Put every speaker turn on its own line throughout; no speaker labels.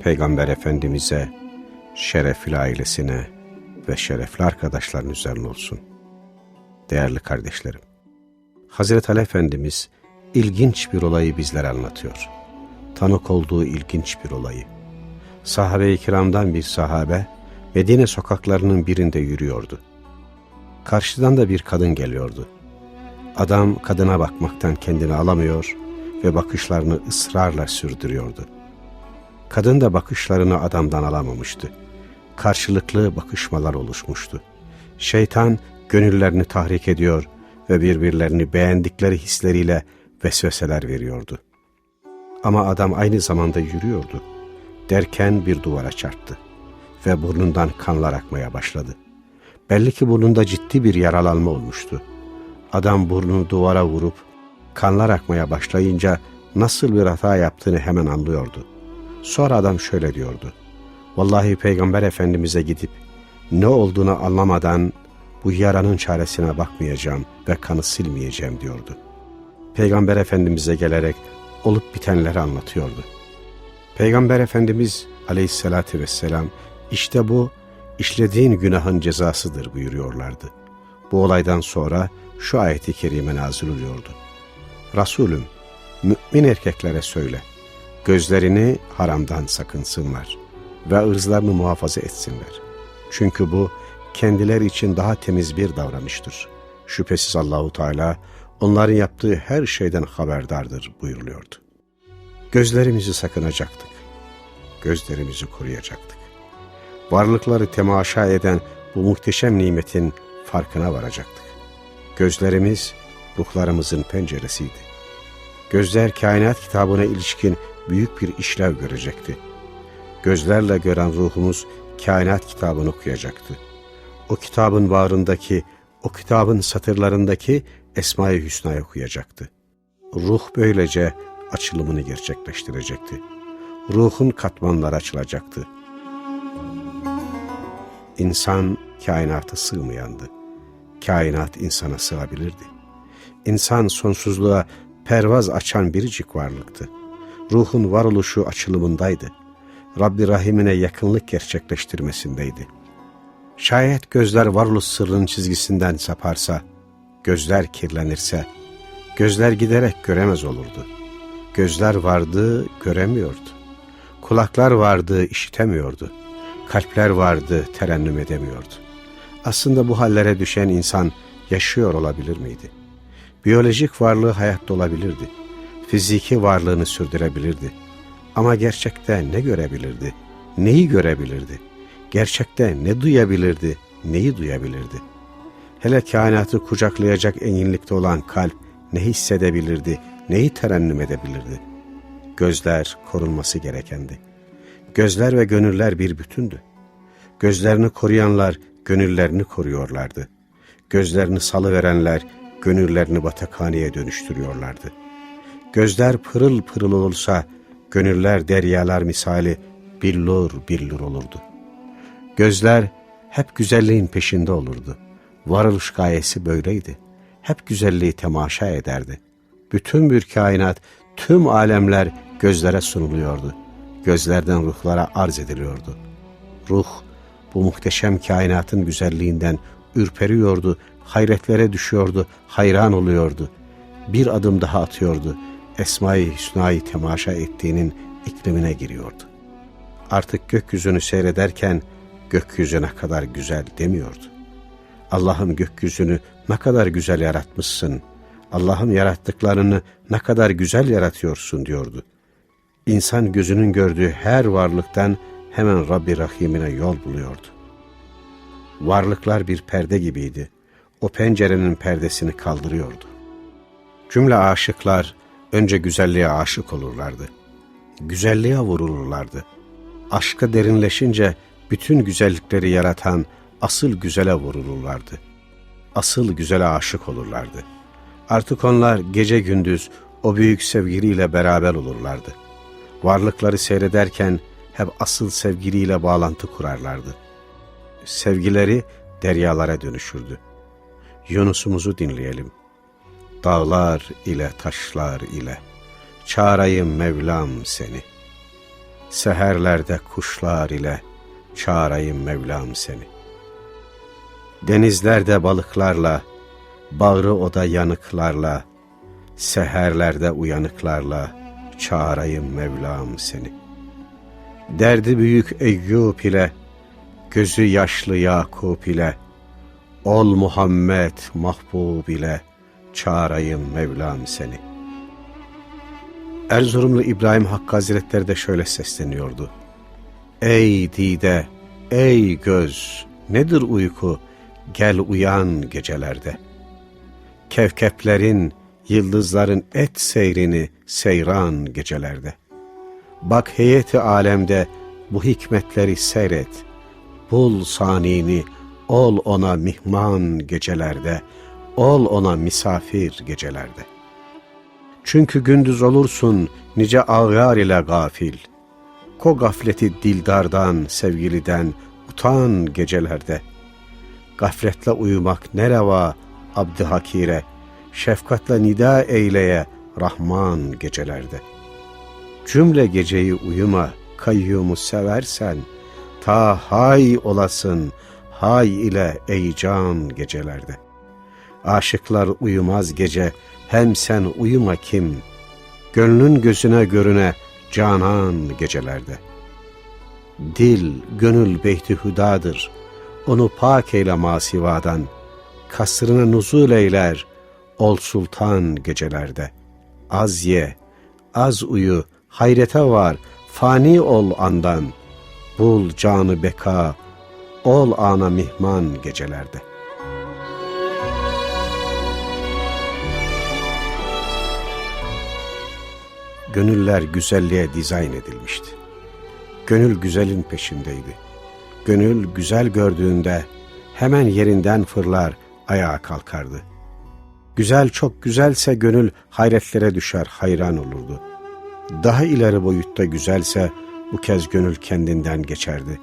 Peygamber Efendimiz'e, şerefli ailesine ve şerefli arkadaşların üzerine olsun. Değerli kardeşlerim, Hazreti Ali Efendimiz ilginç bir olayı bizlere anlatıyor. Tanık olduğu ilginç bir olayı. Sahabe-i kiramdan bir sahabe, Medine sokaklarının birinde yürüyordu. Karşıdan da bir kadın geliyordu. Adam kadına bakmaktan kendini alamıyor ve bakışlarını ısrarla sürdürüyordu. Kadın da bakışlarını adamdan alamamıştı. Karşılıklı bakışmalar oluşmuştu. Şeytan gönüllerini tahrik ediyor ve birbirlerini beğendikleri hisleriyle vesveseler veriyordu. Ama adam aynı zamanda yürüyordu. Derken bir duvara çarptı ve burnundan kanlar akmaya başladı. Belli ki burnunda ciddi bir yaralanma olmuştu. Adam burnunu duvara vurup kanlar akmaya başlayınca nasıl bir hata yaptığını hemen anlıyordu. Sonra adam şöyle diyordu. Vallahi Peygamber Efendimiz'e gidip ne olduğunu anlamadan bu yaranın çaresine bakmayacağım ve kanı silmeyeceğim diyordu. Peygamber Efendimiz'e gelerek olup bitenleri anlatıyordu. Peygamber Efendimiz aleyhissalatü vesselam işte bu işlediğin günahın cezasıdır buyuruyorlardı. Bu olaydan sonra şu ayeti kerime nazil oluyordu. Resulüm, mümin erkeklere söyle, gözlerini haramdan sakınsınlar ve ırzlarını muhafaza etsinler. Çünkü bu kendileri için daha temiz bir davranıştır. Şüphesiz Allahu Teala onların yaptığı her şeyden haberdardır buyuruluyordu. Gözlerimizi sakınacaktık. Gözlerimizi koruyacaktık. Varlıkları temaşa eden bu muhteşem nimetin farkına varacaktık. Gözlerimiz ruhlarımızın penceresiydi. Gözler kainat kitabına ilişkin büyük bir işlev görecekti. Gözlerle gören ruhumuz kainat kitabını okuyacaktı. O kitabın bağrındaki, o kitabın satırlarındaki Esma-i Hüsna'yı okuyacaktı. Ruh böylece açılımını gerçekleştirecekti. Ruhun katmanları açılacaktı. İnsan kainata sığmayandı. Kainat insana sığabilirdi. İnsan sonsuzluğa pervaz açan biricik varlıktı. Ruhun varoluşu açılımındaydı. Rabbi Rahim'ine yakınlık gerçekleştirmesindeydi. Şayet gözler varoluş sırrının çizgisinden saparsa, gözler kirlenirse, gözler giderek göremez olurdu. Gözler vardı, göremiyordu. Kulaklar vardı, işitemiyordu. Kalpler vardı, terennüm edemiyordu. Aslında bu hallere düşen insan yaşıyor olabilir miydi? Biyolojik varlığı hayatta olabilirdi. Fiziki varlığını sürdürebilirdi. Ama gerçekte ne görebilirdi? Neyi görebilirdi? Gerçekte ne duyabilirdi? Neyi duyabilirdi? Hele kainatı kucaklayacak enginlikte olan kalp ne hissedebilirdi? Neyi terennüm edebilirdi? Gözler korunması gerekendi. Gözler ve gönüller bir bütündü. Gözlerini koruyanlar gönüllerini koruyorlardı. Gözlerini salıverenler gönüllerini batakhaneye dönüştürüyorlardı. Gözler pırıl pırıl olsa gönüller deryalar misali billur billur olurdu. Gözler hep güzelliğin peşinde olurdu. Varoluş gayesi böyleydi. Hep güzelliği temaşa ederdi. Bütün bir kainat, tüm alemler gözlere sunuluyordu. Gözlerden ruhlara arz ediliyordu. Ruh, bu muhteşem kainatın güzelliğinden ürperiyordu, hayretlere düşüyordu, hayran oluyordu. Bir adım daha atıyordu. Esma-i Hüsna'yı temaşa ettiğinin iklimine giriyordu. Artık gökyüzünü seyrederken gökyüzü ne kadar güzel demiyordu. Allah'ım gökyüzünü ne kadar güzel yaratmışsın. Allah'ım yarattıklarını ne kadar güzel yaratıyorsun diyordu. İnsan gözünün gördüğü her varlıktan hemen Rabbi Rahim'ine yol buluyordu. Varlıklar bir perde gibiydi. O pencerenin perdesini kaldırıyordu. Cümle aşıklar önce güzelliğe aşık olurlardı. Güzelliğe vurulurlardı. aşka derinleşince bütün güzellikleri yaratan asıl güzele vurulurlardı. Asıl güzele aşık olurlardı. Artık onlar gece gündüz o büyük sevgiliyle beraber olurlardı. Varlıkları seyrederken hep asıl sevgiliyle bağlantı kurarlardı. Sevgileri deryalara dönüşürdü. Yunus'umuzu dinleyelim. Dağlar ile taşlar ile çağırayım Mevlam seni. Seherlerde kuşlar ile çağırayım Mevlam seni. Denizlerde balıklarla, bağrı oda yanıklarla, seherlerde uyanıklarla çağırayım Mevlam seni. Derdi büyük Eyyub ile, gözü yaşlı Yakup ile, ol Muhammed mahbub ile çağırayım Mevlam seni. Erzurumlu İbrahim Hakkı Hazretleri de şöyle sesleniyordu. Ey dide, ey göz, nedir uyku, gel uyan gecelerde. Kevkeplerin, yıldızların et seyrini seyran gecelerde. Bak heyeti alemde bu hikmetleri seyret. Bul sanini, ol ona mihman gecelerde, ol ona misafir gecelerde. Çünkü gündüz olursun nice ağyar ile gafil. Ko gafleti dildardan, sevgiliden, utan gecelerde. Gafletle uyumak ne reva abd hakire, şefkatle nida eyleye Rahman gecelerde. Cümle geceyi uyuma, kayyumu seversen, ta hay olasın, hay ile ey can gecelerde. Aşıklar uyumaz gece, hem sen uyuma kim? Gönlün gözüne görüne canan gecelerde. Dil, gönül beyti hüdadır. Onu pak eyle masivadan. Kasrına nuzul eyler, ol sultan gecelerde. Az ye, az uyu, hayrete var, fani ol andan. Bul canı beka, ol ana mihman gecelerde. Gönüller güzelliğe dizayn edilmişti. Gönül güzelin peşindeydi. Gönül güzel gördüğünde hemen yerinden fırlar, ayağa kalkardı. Güzel çok güzelse gönül hayretlere düşer, hayran olurdu. Daha ileri boyutta güzelse bu kez gönül kendinden geçerdi.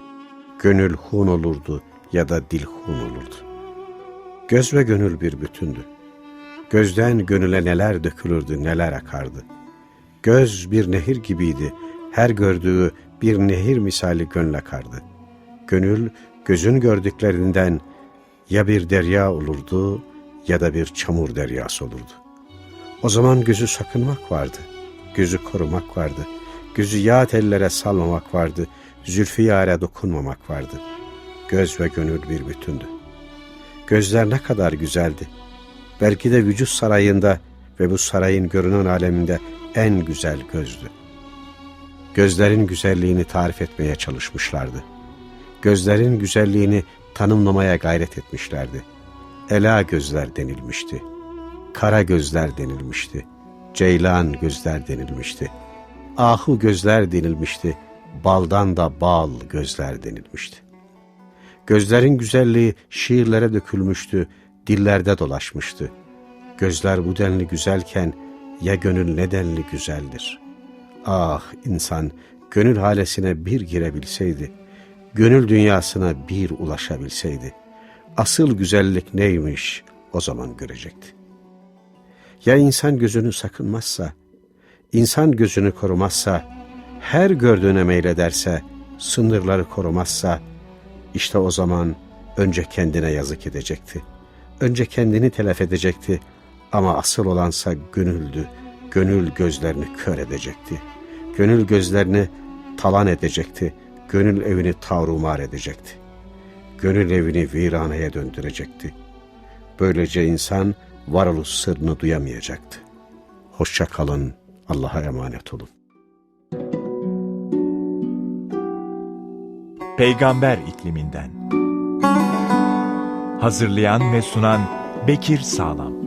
Gönül hun olurdu ya da dil hun olurdu. Göz ve gönül bir bütündü. Gözden gönüle neler dökülürdü, neler akardı. Göz bir nehir gibiydi. Her gördüğü bir nehir misali gönle akardı. Gönül gözün gördüklerinden ya bir derya olurdu ya da bir çamur deryası olurdu. O zaman gözü sakınmak vardı. Gözü korumak vardı. Gözü yağ ellere salmamak vardı. Zülfü yâre dokunmamak vardı. Göz ve gönül bir bütündü. Gözler ne kadar güzeldi. Belki de vücut sarayında ve bu sarayın görünen aleminde en güzel gözdü. Gözlerin güzelliğini tarif etmeye çalışmışlardı. Gözlerin güzelliğini tanımlamaya gayret etmişlerdi. Ela gözler denilmişti. Kara gözler denilmişti. Ceylan gözler denilmişti. Ahu gözler denilmişti. Baldan da bal gözler denilmişti. Gözlerin güzelliği şiirlere dökülmüştü, dillerde dolaşmıştı. Gözler bu denli güzelken ya gönül ne denli güzeldir. Ah insan gönül halesine bir girebilseydi, gönül dünyasına bir ulaşabilseydi, asıl güzellik neymiş o zaman görecekti. Ya insan gözünü sakınmazsa, insan gözünü korumazsa, her gördüğüne meylederse, sınırları korumazsa, işte o zaman önce kendine yazık edecekti. Önce kendini telef edecekti ama asıl olansa gönüldü. Gönül gözlerini kör edecekti. Gönül gözlerini talan edecekti. Gönül evini tavrumar edecekti. Gönül evini viraneye döndürecekti. Böylece insan varoluş sırrını duyamayacaktı. Hoşça kalın, Allah'a emanet olun.
Peygamber ikliminden. Hazırlayan ve sunan Bekir Sağlam.